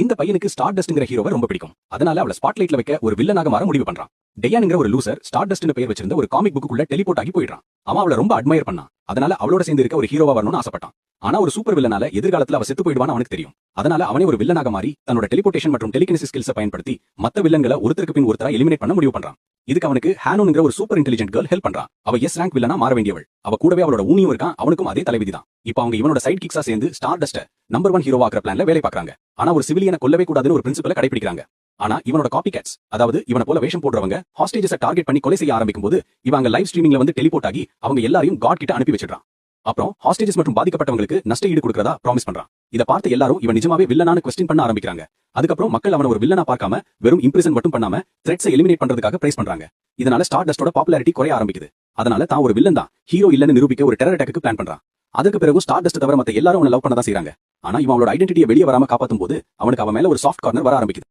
இந்த பையனுக்கு ஸ்டார் டஸ்ட்ங்கிற ஹீரோவை ரொம்ப பிடிக்கும். அதனால அவளை ஸ்பாட்லைட்ல வைக்க ஒரு வில்லனாக மாற முடிவு பண்றான். டெயான்ங்கிற ஒரு லூசர் ஸ்டார் டஸ்ட்னு பெயர் வச்சிருந்த ஒரு காமிக் புக்குள்ள டெலிபோர்ட் ஆகி போயிடுறான். அவன் அவளை ரொம்ப அட்மையர் பண்ணான். அதனால அவளோட சேர்ந்து இருக்க ஒரு ஹீரோவா வரணும்னு ஆசைப்பட்டான். ஆனா ஒரு சூப்பர் வில்லனால எதிர்காலத்துல அவ செத்து போயிடுவான்னு அவனுக்கு தெரியும். அதனால அவனே ஒரு வில்லனாக மாறி தன்னோட டெலிபோர்டேஷன் மற்றும் டெலிகினசி ஸ்கில்ஸை பயன்படுத்தி மத்த வில்லன்களை ஒருத்தருக்கு பின் ஒருத்தரா எலிமினேட் பண்ண முடிவு பண்றான். இதுக்கு அவனுக்கு ஹானோன்ங்கிற ஒரு சூப்பர் இன்டெலிஜென்ட் கேர்ள் ஹெல்ப் பண்றான். அவ எஸ் ரேங்க் வில்லனா மாற வேண்டியவள். அவ கூடவே அவளோட ஊனியும் இருக்கான். அவனுக்கும் அதே தலைவிதி தான் இப்ப அவங்க இவனோட சைட் கிக்ஸா சேர்ந்து ஸ்டார் டஸ்ட நம்பர் ஒன் ஹீரோவாக்குற பிளான்ல வேலை பாக்குறாங்க ஆனா ஒரு சிவிலியனை கொல்லவே கூடாதுன்னு ஒரு பிரின்சிபலை கடைபிடிக்கிறாங்க ஆனா இவனோட காப்பி கேட்ஸ் அதாவது இவனை போல வேஷம் போடுறவங்க ஹாஸ்டேஜஸை டார்கெட் பண்ணி கொலை செய்ய ஆரம்பிக்கும் போது இவங்க லைவ் ஸ்ட்ரீமிங்ல வந்து டெலிபோர்ட் ஆகி அவங்க எல்லாரையும் காட் கிட்ட அனுப்பி வச்சிடறான். அப்புறம் ஹாஸ்டேஜஸ் மற்றும் பாதிக்கப்பட்டவங்களுக்கு நஷ்ட ஈடு கொடுக்கறதா ப்ராமிஸ் பண்றான். இதை பார்த்து எல்லாரும் இவன் நிஜமாவே வில்லனான கொஸ்டின் பண்ண ஆரம்பிக்கிறாங்க. அதுக்கப்புறம் மக்கள் அவன ஒரு வில்லனா பார்க்காம வெறும் இம்ப்ரெஷன் மட்டும் பண்ணாம த்ரெட்ஸை எலிமினேட் பண்றதுக்காக பிரைஸ் பண்றாங்க. இதனால ஸ்டார் டஸ்டோட பாப்புலாரிட்டி குறைய ஆரம்பிக்குது. அதனால தான் ஒரு வில்லன் தான். ஹீரோ இல்லன்னு நிரூபிக்க ஒரு டெரர் அட்டாக்கு பிளான் பண்றான். அதுக்கு பிறகு ஸ்டார் டஸ்ட் தவிர மத்த எல்லாரும் அவனை லவ் பண்ணதான் செய்யறாங்க ஆனா இவன் அவனோட ஐடென்டிட்டியை வெளியே வராம காப்பாத்தும் போது அவனுக்கு அவன் மேல ஒரு சாஃப்ட் கார்னர் வர ஆரம்பிக்குது.